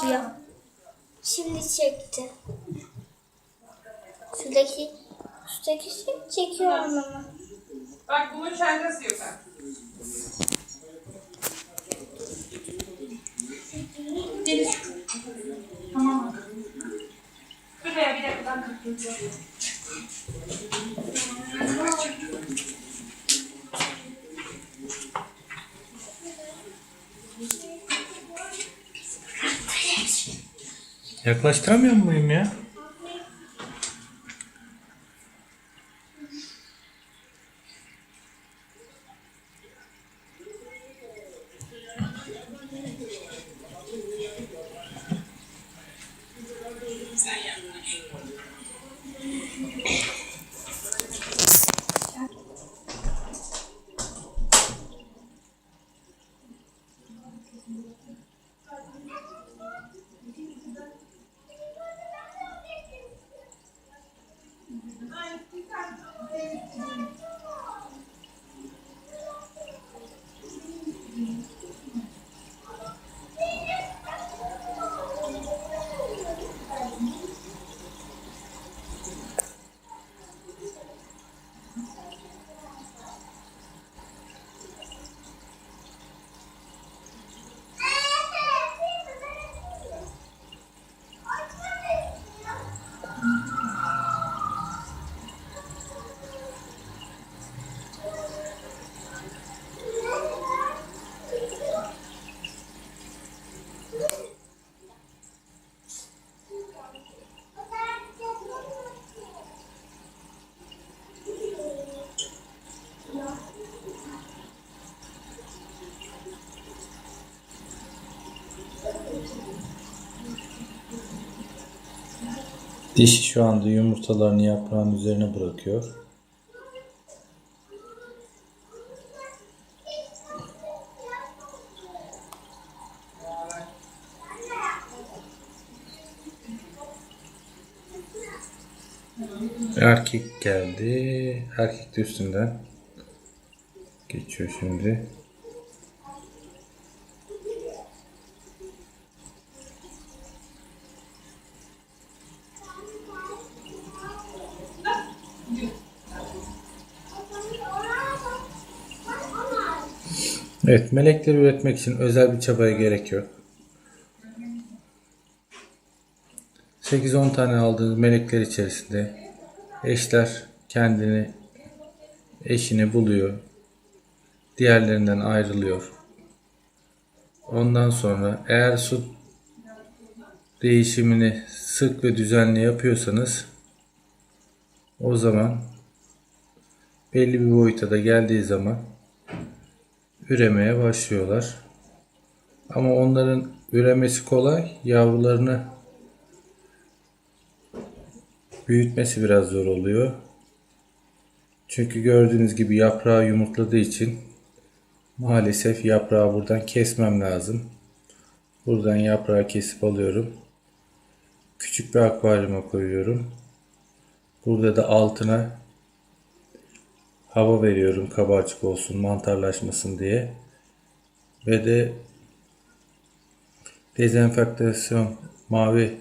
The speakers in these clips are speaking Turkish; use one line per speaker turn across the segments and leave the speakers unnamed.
çekiyor. Şimdi çekti. Şuradaki şuradaki şey çekiyor anlamı.
Bak bunun çantası yok ha. Deniz. Tamam. Dur ya bir dakika ben kapatacağım.
Yaklaştıramıyor muyum ya? Dişi şu anda yumurtalarını yaprağın üzerine bırakıyor. Erkek geldi. Erkek de üstünden geçiyor şimdi. Evet, melekleri üretmek için özel bir çabaya gerek yok. 8-10 tane aldığınız melekler içerisinde eşler kendini eşini buluyor. Diğerlerinden ayrılıyor. Ondan sonra eğer su değişimini sık ve düzenli yapıyorsanız o zaman belli bir boyuta da geldiği zaman üremeye başlıyorlar. Ama onların üremesi kolay, yavrularını büyütmesi biraz zor oluyor. Çünkü gördüğünüz gibi yaprağı yumurtladığı için maalesef yaprağı buradan kesmem lazım. Buradan yaprağı kesip alıyorum. Küçük bir akvaryuma koyuyorum. Burada da altına hava veriyorum kabarcık olsun mantarlaşmasın diye. Ve de dezenfektasyon mavi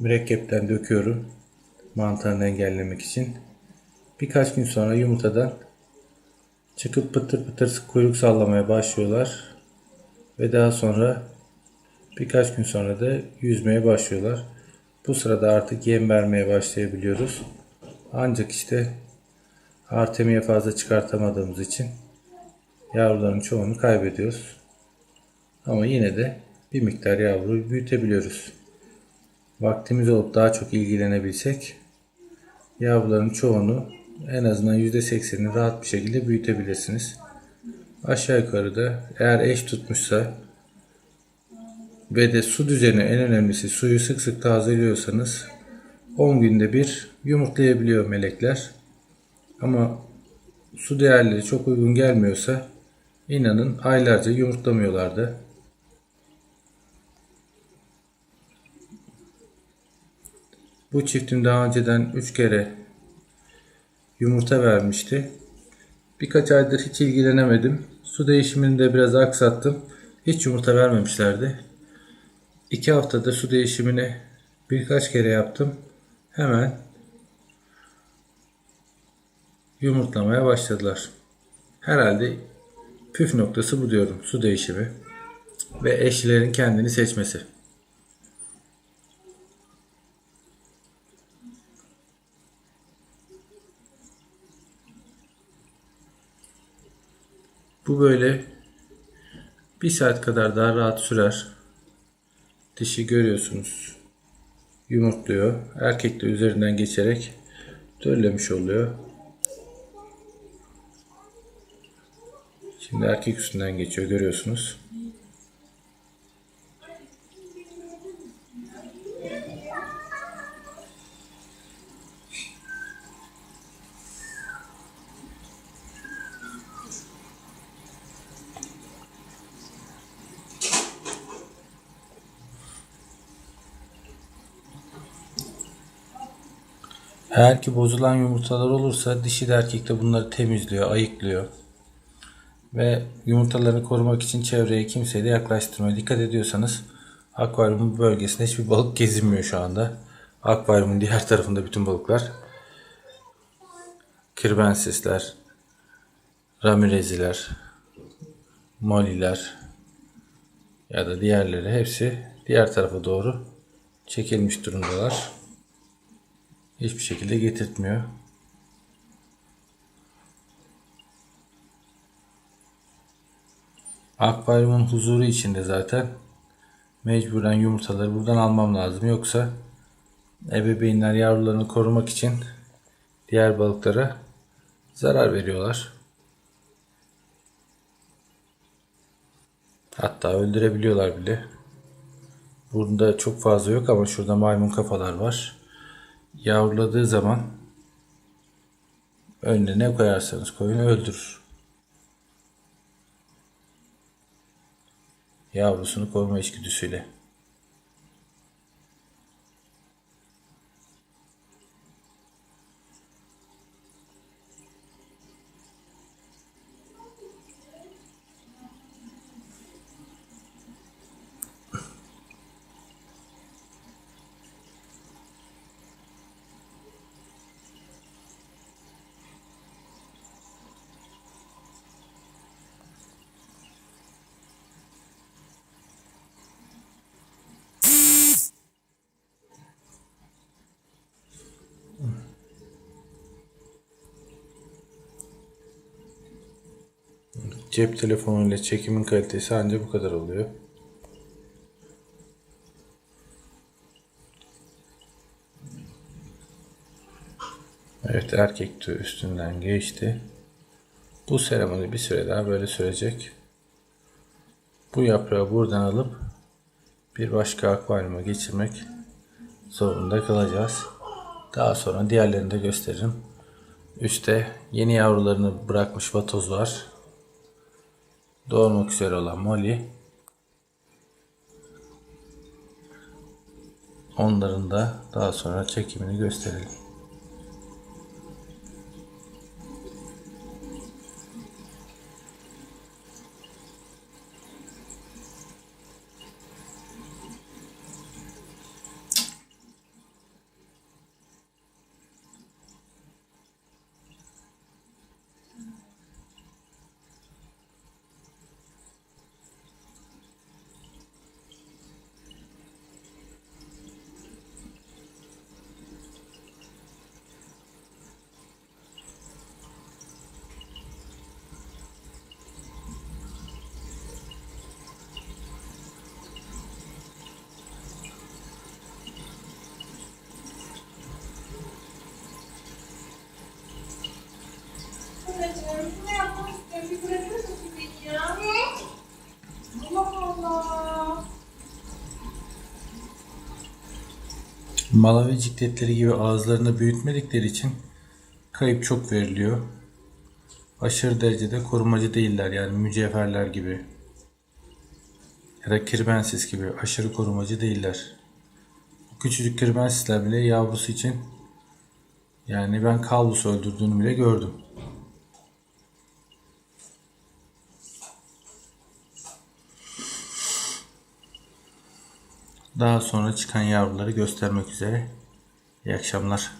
mürekkepten döküyorum mantarını engellemek için. Birkaç gün sonra yumurtadan çıkıp pıtır pıtır kuyruk sallamaya başlıyorlar. Ve daha sonra birkaç gün sonra da yüzmeye başlıyorlar. Bu sırada artık yem vermeye başlayabiliyoruz. Ancak işte Artemiye fazla çıkartamadığımız için yavruların çoğunu kaybediyoruz. Ama yine de bir miktar yavruyu büyütebiliyoruz. Vaktimiz olup daha çok ilgilenebilsek yavruların çoğunu en azından %80'ini rahat bir şekilde büyütebilirsiniz. Aşağı yukarı da eğer eş tutmuşsa ve de su düzeni en önemlisi suyu sık sık tazeliyorsanız 10 günde bir yumurtlayabiliyor melekler. Ama su değerleri çok uygun gelmiyorsa inanın aylarca yumurtlamıyorlardı. Bu çiftim daha önceden 3 kere yumurta vermişti. Birkaç aydır hiç ilgilenemedim. Su değişimini de biraz aksattım. Hiç yumurta vermemişlerdi. iki haftada su değişimini birkaç kere yaptım. Hemen yumurtlamaya başladılar. Herhalde püf noktası bu diyorum. Su değişimi ve eşlerin kendini seçmesi. Bu böyle bir saat kadar daha rahat sürer. Dişi görüyorsunuz. Yumurtluyor. Erkek de üzerinden geçerek döllemiş oluyor. Şimdi erkek üstünden geçiyor görüyorsunuz. Eğer ki bozulan yumurtalar olursa dişi de erkek de bunları temizliyor, ayıklıyor. Ve yumurtalarını korumak için çevreye kimseyi de yaklaştırmıyor. Dikkat ediyorsanız akvaryumun bölgesinde hiçbir balık gezinmiyor şu anda. Akvaryumun diğer tarafında bütün balıklar. Kirbensisler, ramireziler, moliler ya da diğerleri hepsi diğer tarafa doğru çekilmiş durumdalar. Hiçbir şekilde getirtmiyor. Akvaryumun huzuru içinde zaten mecburen yumurtaları buradan almam lazım. Yoksa ebeveynler yavrularını korumak için diğer balıklara zarar veriyorlar. Hatta öldürebiliyorlar bile. Burada çok fazla yok ama şurada maymun kafalar var. Yavruladığı zaman önüne ne koyarsanız koyun öldürür. Yavrusunu koruma içgüdüsüyle. Cep telefonuyla çekimin kalitesi ancak bu kadar oluyor. Evet erkek de üstünden geçti. Bu seremoni bir süre daha böyle sürecek. Bu yaprağı buradan alıp bir başka akvaryuma geçirmek zorunda kalacağız. Daha sonra diğerlerini de gösteririm. Üste yeni yavrularını bırakmış vatoz var. Doğurmak üzere olan Molly. Onların da daha sonra çekimini gösterelim. Malawi cikletleri gibi ağızlarında büyütmedikleri için kayıp çok veriliyor. Aşırı derecede korumacı değiller yani mücevherler gibi. Ya da kirbensis gibi aşırı korumacı değiller. Bu küçücük kirbensisler bile yavrusu için yani ben kalbus öldürdüğünü bile gördüm. Daha sonra çıkan yavruları göstermek üzere. İyi akşamlar.